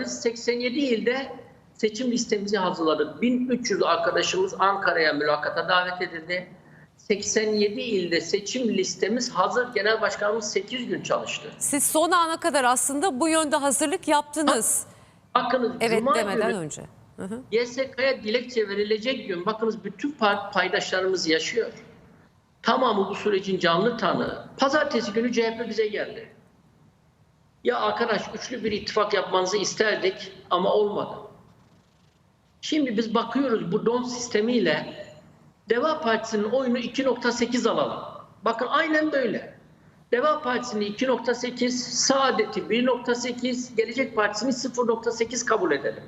biz 87 ilde seçim listemizi hazırladık. 1300 arkadaşımız Ankara'ya mülakata davet edildi. 87 ilde seçim listemiz hazır. Genel Başkanımız 8 gün çalıştı. Siz son ana kadar aslında bu yönde hazırlık yaptınız. Bakınız Evet Cuma demeden günü önce. YSK'ya dilekçe verilecek gün bakınız bütün paydaşlarımız yaşıyor. Tamamı bu sürecin canlı tanığı. Pazartesi günü CHP bize geldi. Ya arkadaş üçlü bir ittifak yapmanızı isterdik ama olmadı. Şimdi biz bakıyoruz bu don sistemiyle Deva Partisi'nin oyunu 2.8 alalım. Bakın aynen böyle. Deva Partisi'ni 2.8, Saadet'i 1.8, Gelecek Partisi'ni 0.8 kabul edelim.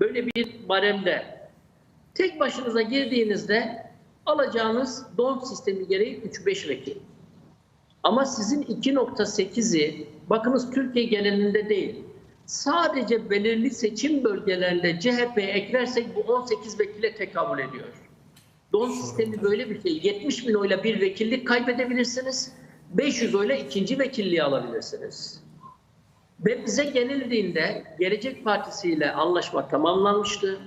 Böyle bir baremde. Tek başınıza girdiğinizde alacağınız don sistemi gereği 3-5 vekil. Ama sizin 2.8'i bakınız Türkiye genelinde değil. Sadece belirli seçim bölgelerinde CHP eklersek bu 18 vekile tekabül ediyor. Don sistemi böyle bir şey. 70 bin oyla bir vekillik kaybedebilirsiniz. 500 oyla ikinci vekilliği alabilirsiniz. Ve bize genildiğinde Gelecek Partisi ile anlaşma tamamlanmıştı.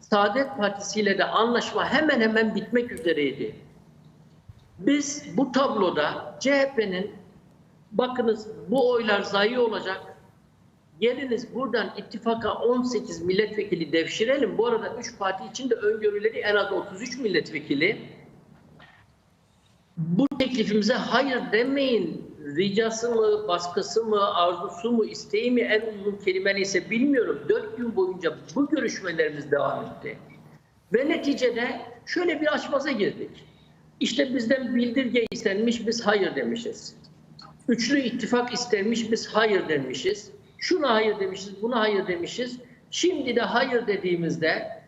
Saadet Partisi ile de anlaşma hemen hemen bitmek üzereydi. Biz bu tabloda CHP'nin bakınız bu oylar zayi olacak. Geliniz buradan ittifaka 18 milletvekili devşirelim. Bu arada 3 parti için de öngörüleri en az 33 milletvekili. Bu teklifimize hayır demeyin. Ricası mı, baskısı mı, arzusu mu, isteği mi en uygun kelime neyse bilmiyorum. Dört gün boyunca bu görüşmelerimiz devam etti. Ve neticede şöyle bir açmaza girdik. İşte bizden bildirge istenmiş, biz hayır demişiz. Üçlü ittifak istenmiş, biz hayır demişiz. Şuna hayır demişiz, buna hayır demişiz. Şimdi de hayır dediğimizde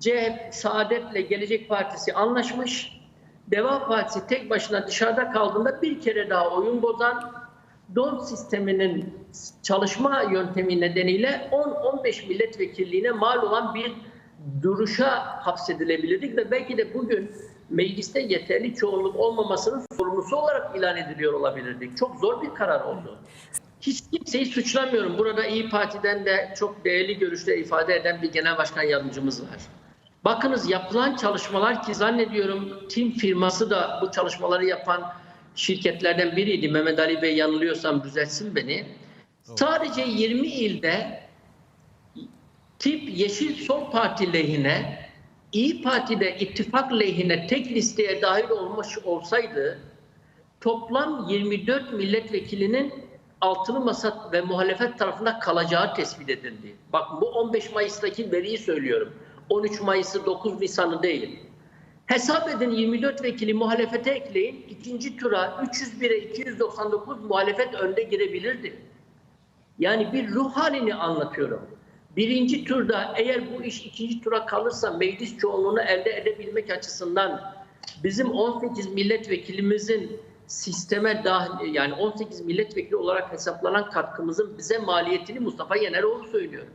CHP, Saadet'le Gelecek Partisi anlaşmış. Deva Partisi tek başına dışarıda kaldığında bir kere daha oyun bozan don sisteminin çalışma yöntemi nedeniyle 10-15 milletvekilliğine mal olan bir duruşa hapsedilebilirdik ve belki de bugün mecliste yeterli çoğunluk olmamasının sorumlusu olarak ilan ediliyor olabilirdik. Çok zor bir karar oldu. Hiç kimseyi suçlamıyorum. Burada İyi Parti'den de çok değerli görüşler ifade eden bir genel başkan yardımcımız var. Bakınız yapılan çalışmalar ki zannediyorum Tim firması da bu çalışmaları yapan şirketlerden biriydi. Mehmet Ali Bey yanılıyorsam düzeltsin beni. Sadece 20 ilde tip Yeşil Sol Parti lehine, İyi Parti'de ittifak lehine tek listeye dahil olmuş olsaydı toplam 24 milletvekilinin altılı masa ve muhalefet tarafında kalacağı tespit edildi. Bak bu 15 Mayıs'taki veriyi söylüyorum. 13 Mayıs'ı 9 Nisan'ı değil. Hesap edin 24 vekili muhalefete ekleyin. ikinci tura 301'e 299 muhalefet önde girebilirdi. Yani bir ruh halini anlatıyorum. Birinci turda eğer bu iş ikinci tura kalırsa meclis çoğunluğunu elde edebilmek açısından bizim 18 milletvekilimizin sisteme dahil yani 18 milletvekili olarak hesaplanan katkımızın bize maliyetini Mustafa Yeneroğlu söylüyor.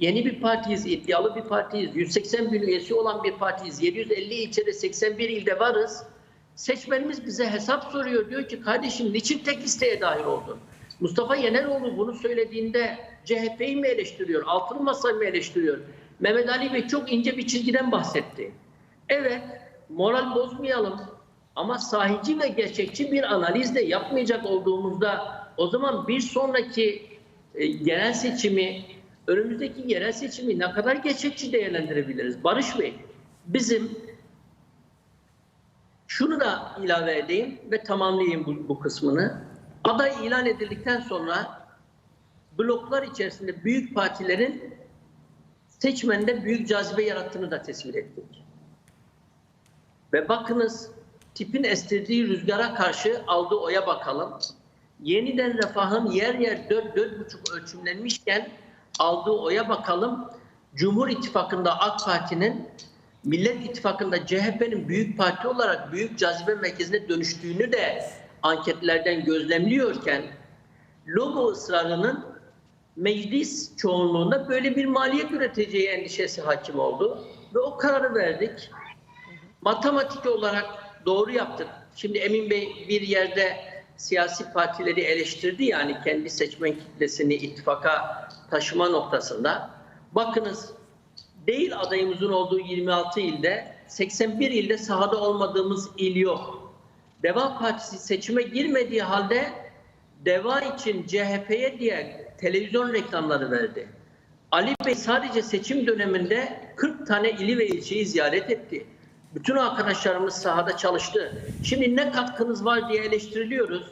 Yeni bir partiyiz, iddialı bir partiyiz. 180 bin üyesi olan bir partiyiz. 750 ilçede 81 ilde varız. Seçmenimiz bize hesap soruyor. Diyor ki kardeşim niçin tek listeye dahil oldun? Mustafa Yeneroğlu bunu söylediğinde CHP'yi mi eleştiriyor? Altılı Masa'yı mı eleştiriyor? Mehmet Ali Bey çok ince bir çizgiden bahsetti. Evet, moral bozmayalım. Ama sahici ve gerçekçi bir analiz de yapmayacak olduğumuzda o zaman bir sonraki genel seçimi, önümüzdeki yerel seçimi ne kadar gerçekçi değerlendirebiliriz? Barış Bey, bizim şunu da ilave edeyim ve tamamlayayım bu, bu kısmını. Aday ilan edildikten sonra bloklar içerisinde büyük partilerin seçmende büyük cazibe yarattığını da tespit ettik. Ve bakınız tipin estirdiği rüzgara karşı aldığı oya bakalım. Yeniden refahın yer yer 4-4,5 ölçümlenmişken aldığı oya bakalım. Cumhur İttifakı'nda AK Parti'nin Millet İttifakı'nda CHP'nin büyük parti olarak büyük cazibe merkezine dönüştüğünü de anketlerden gözlemliyorken logo ısrarının meclis çoğunluğunda böyle bir maliyet üreteceği endişesi hakim oldu. Ve o kararı verdik. Matematik olarak doğru yaptık. Şimdi Emin Bey bir yerde siyasi partileri eleştirdi yani kendi seçmen kitlesini ittifaka taşıma noktasında. Bakınız değil adayımızın olduğu 26 ilde 81 ilde sahada olmadığımız il yok. Deva Partisi seçime girmediği halde Deva için CHP'ye diye televizyon reklamları verdi. Ali Bey sadece seçim döneminde 40 tane ili ve ilçeyi ziyaret etti. Bütün arkadaşlarımız sahada çalıştı. Şimdi ne katkınız var diye eleştiriliyoruz.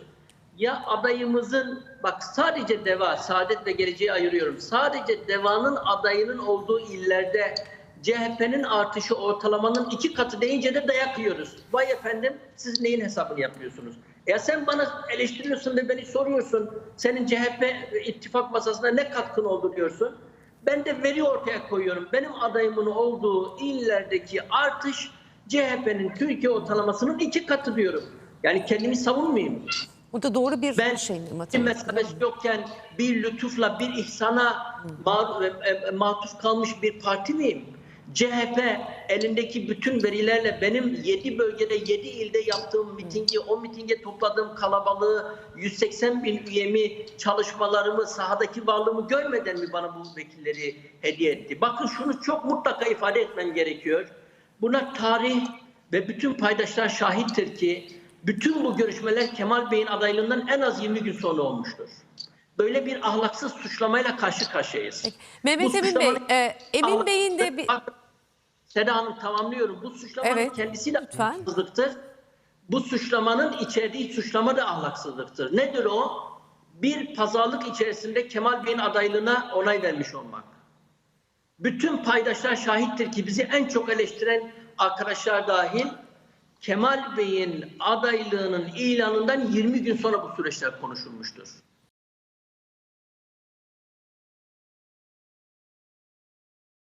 Ya adayımızın bak sadece DEVA, Saadet ve Geleceği ayırıyorum. Sadece DEVA'nın adayının olduğu illerde CHP'nin artışı ortalamanın iki katı deyince de dayak yiyoruz. Vay efendim siz neyin hesabını yapıyorsunuz? Ya sen bana eleştiriyorsun ve beni soruyorsun. Senin CHP ittifak masasında ne katkın oldu diyorsun. Ben de veri ortaya koyuyorum. Benim adayımın olduğu illerdeki artış CHP'nin Türkiye ortalamasının iki katı diyorum. Yani kendimi savunmayayım. Bu da doğru bir Ben şey mi? matematik? mesabesi yokken bir lütufla bir ihsana ma- e, e, matuf kalmış bir parti miyim? CHP elindeki bütün verilerle benim 7 bölgede 7 ilde yaptığım mitingi, o mitinge topladığım kalabalığı, 180 bin üyemi, çalışmalarımı, sahadaki varlığımı görmeden mi bana bu vekilleri hediye etti? Bakın şunu çok mutlaka ifade etmem gerekiyor. Buna tarih ve bütün paydaşlar şahittir ki bütün bu görüşmeler Kemal Bey'in adaylığından en az 20 gün sonra olmuştur. Böyle bir ahlaksız suçlamayla karşı karşıyayız. Mehmet Bu Emin Bey, e, Emin Bey'in de bir... Seda Hanım tamamlıyorum. Bu suçlamanın Evet, kendisiyle lütfen. ahlaksızlıktır. Bu suçlamanın içerdiği suçlama da ahlaksızlıktır. Nedir o? Bir pazarlık içerisinde Kemal Bey'in adaylığına onay vermiş olmak. Bütün paydaşlar şahittir ki bizi en çok eleştiren arkadaşlar dahil Kemal Bey'in adaylığının ilanından 20 gün sonra bu süreçler konuşulmuştur.